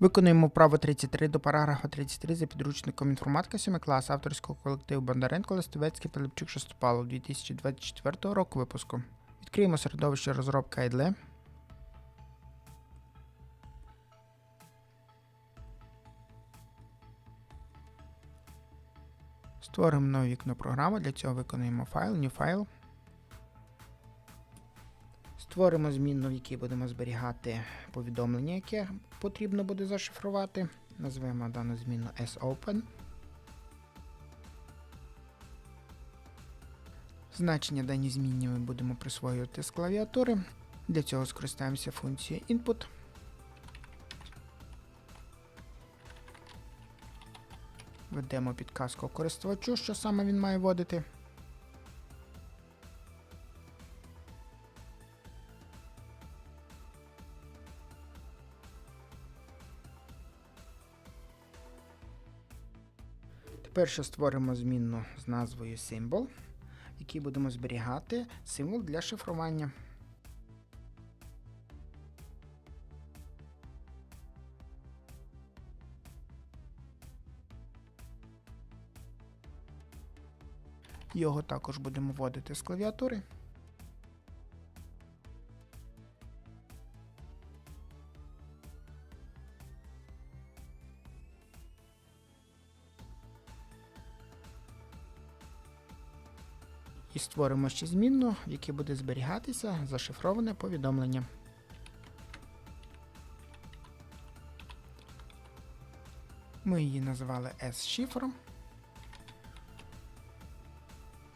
Виконуємо вправо 33 до параграфа 33 за підручником інформатика 7 клас авторського колективу Бондаренко Листовецький Пилипчук Шестопалов 2024 року випуску. Відкриємо середовище розробка IDLE. Створимо нове вікно програми. Для цього виконуємо файл, new file. Створимо змінну, в якій будемо зберігати повідомлення, яке потрібно буде зашифрувати. Назвемо дану змінну sopen. Значення дані змінні ми будемо присвоювати з клавіатури. Для цього скористаємося функцією input. Введемо підказку користувачу, що саме він має вводити. Тепер ще створимо змінну з назвою символ, в якій будемо зберігати символ для шифрування. Його також будемо вводити з клавіатури. І створимо ще змінну, в якій буде зберігатися зашифроване повідомлення. Ми її назвали S-шифр.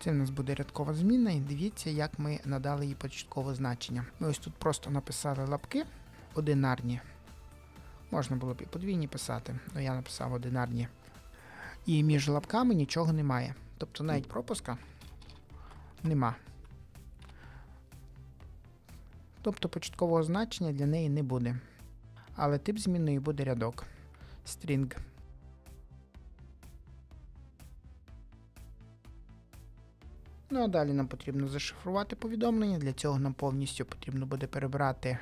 Це в нас буде рядкова зміна, і дивіться, як ми надали їй початкове значення. Ми ось тут просто написали лапки одинарні. Можна було б і подвійні писати, але я написав одинарні. І між лапками нічого немає. Тобто навіть пропуска нема. Тобто початкового значення для неї не буде. Але тип змінної буде рядок. String. Ну а далі нам потрібно зашифрувати повідомлення. Для цього нам повністю потрібно буде перебрати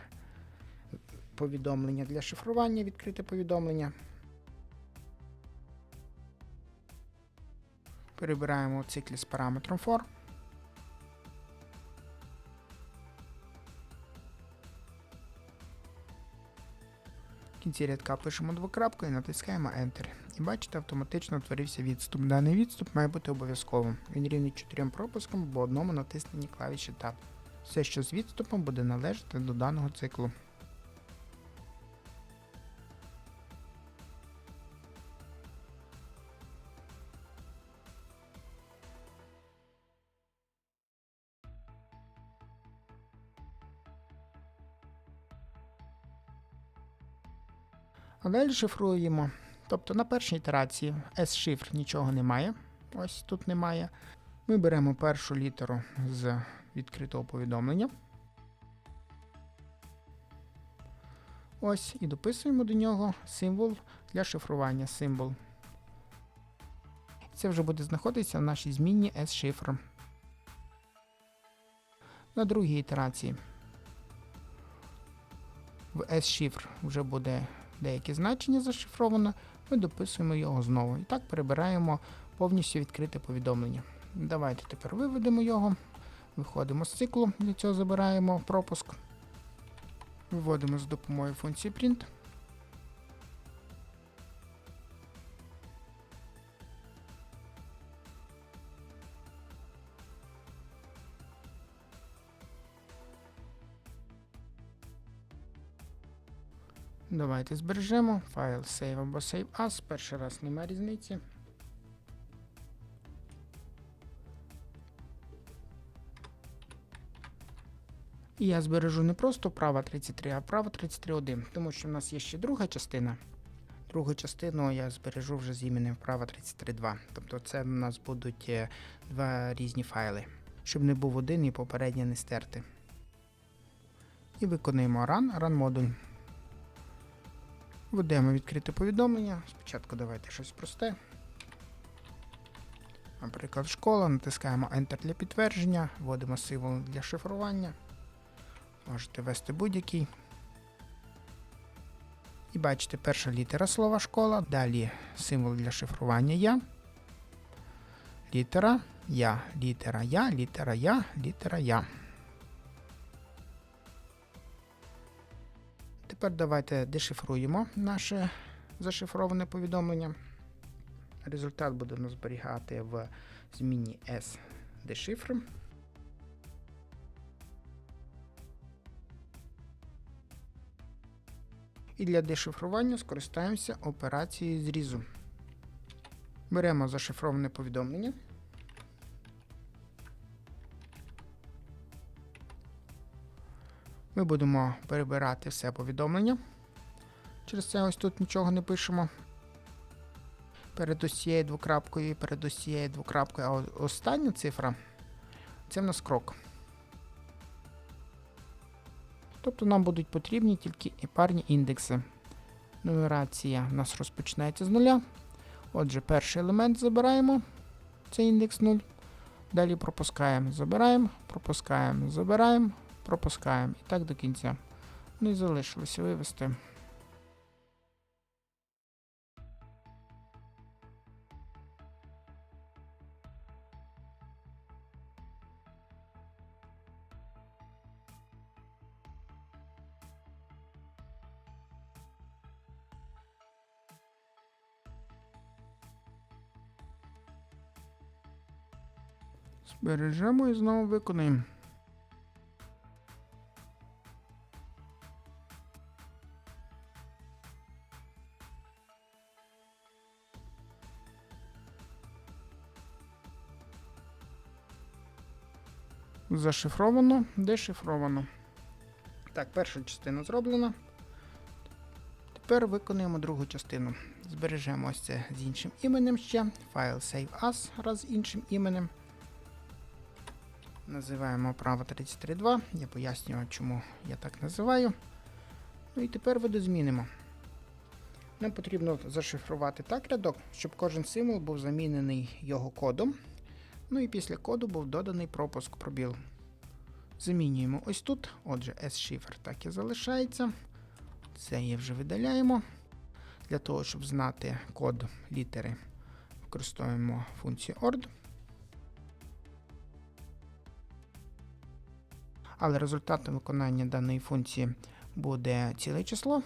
повідомлення для шифрування, відкрите повідомлення. Перебираємо в циклі з параметром for. В кінці рядка пишемо двокрапку і натискаємо Enter. І бачите, автоматично утворився відступ. Даний відступ має бути обов'язковим. Він рівний чотирьом пропускам або одному натисненні клавіші Tab. Все, що з відступом буде належати до даного циклу. А далі шифруємо. Тобто на першій ітерації S-шифр нічого немає. Ось тут немає. Ми беремо першу літеру з відкритого повідомлення. Ось і дописуємо до нього символ для шифрування. Символ. Це вже буде знаходитися в нашій змінні S-шифр. На другій ітерації в S-шифр вже буде деяке значення зашифровано, ми дописуємо його знову. І так перебираємо повністю відкрите повідомлення. Давайте тепер виведемо його, виходимо з циклу, для цього забираємо пропуск. Виводимо з допомогою функції print. Давайте збережемо. Файл save або save as. Перший раз немає різниці. І я збережу не просто права 33, а права 33.1, тому що в нас є ще друга частина. Другу частину я збережу вже з іменем вправа 33.2. Тобто це в нас будуть е, два різні файли, щоб не був один і попереднє не стерти. І виконуємо run, run модуль. Введемо відкрите повідомлення. Спочатку давайте щось просте. Наприклад, школа, натискаємо Enter для підтвердження, вводимо символ для шифрування. Можете ввести будь-який. І бачите, перша літера слова школа, далі символ для шифрування я. Літера я, літера я, літера я, літера я. Тепер давайте дешифруємо наше зашифроване повідомлення. Результат будемо зберігати в зміні S дешифр. І для дешифрування скористаємося операцією зрізу. Беремо зашифроване повідомлення. Ми будемо перебирати все повідомлення. Через це ось тут нічого не пишемо. Перед ось цією двокрапкою і перед ось цією двокрапкою, а остання цифра це в нас крок. Тобто нам будуть потрібні тільки парні індекси. Нумерація в нас розпочинається з нуля. Отже, перший елемент забираємо, це індекс 0. Далі пропускаємо, забираємо, пропускаємо, забираємо, пропускаємо. І так до кінця. Ну і залишилося вивести. Збережемо і знову виконаємо. Зашифровано, дешифровано. Так, перша частина зроблена. Тепер виконуємо другу частину. Збережемо ось це з іншим іменем ще. Файл Save As раз з іншим іменем. Називаємо право 33.2. Я пояснюю, чому я так називаю. Ну і тепер видозмінимо. Нам потрібно зашифрувати так рядок, щоб кожен символ був замінений його кодом. Ну і після коду був доданий пропуск пробіл. Замінюємо ось тут. Отже, S-шифр так і залишається. Це є вже видаляємо. Для того, щоб знати код літери, використовуємо функцію ORD. Але результатом виконання даної функції буде ціле число.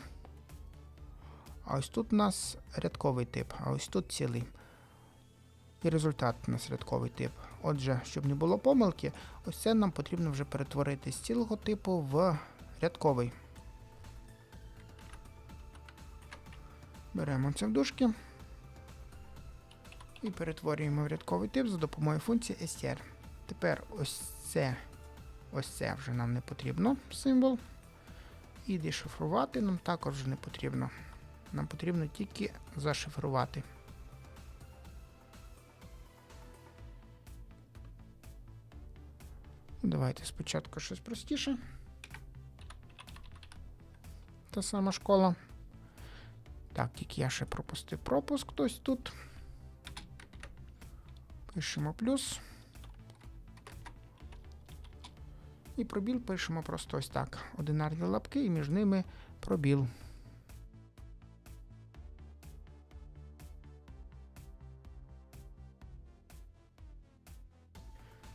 А ось тут у нас рядковий тип, а ось тут цілий. І результат у нас тип. Отже, щоб не було помилки, ось це нам потрібно вже перетворити з цілого типу в рядковий. Беремо це в дужки і перетворюємо в рядковий тип за допомогою функції str. Тепер ось це, ось це вже нам не потрібно символ. І дешифрувати нам також не потрібно. Нам потрібно тільки зашифрувати. Давайте спочатку щось простіше. Та сама школа. Так, тільки я ще пропустив пропуск хтось тут. Пишемо плюс. І пробіл пишемо просто ось так. Одинарні лапки і між ними пробіл.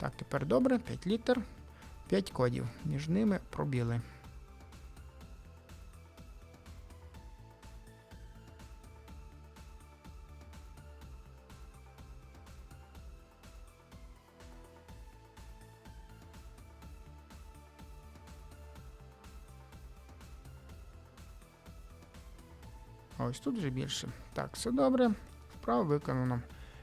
Так, тепер добре. 5 літер, 5 кодів. Між ними пробіли. Ось тут вже більше. Так, все добре. Вправо виконано.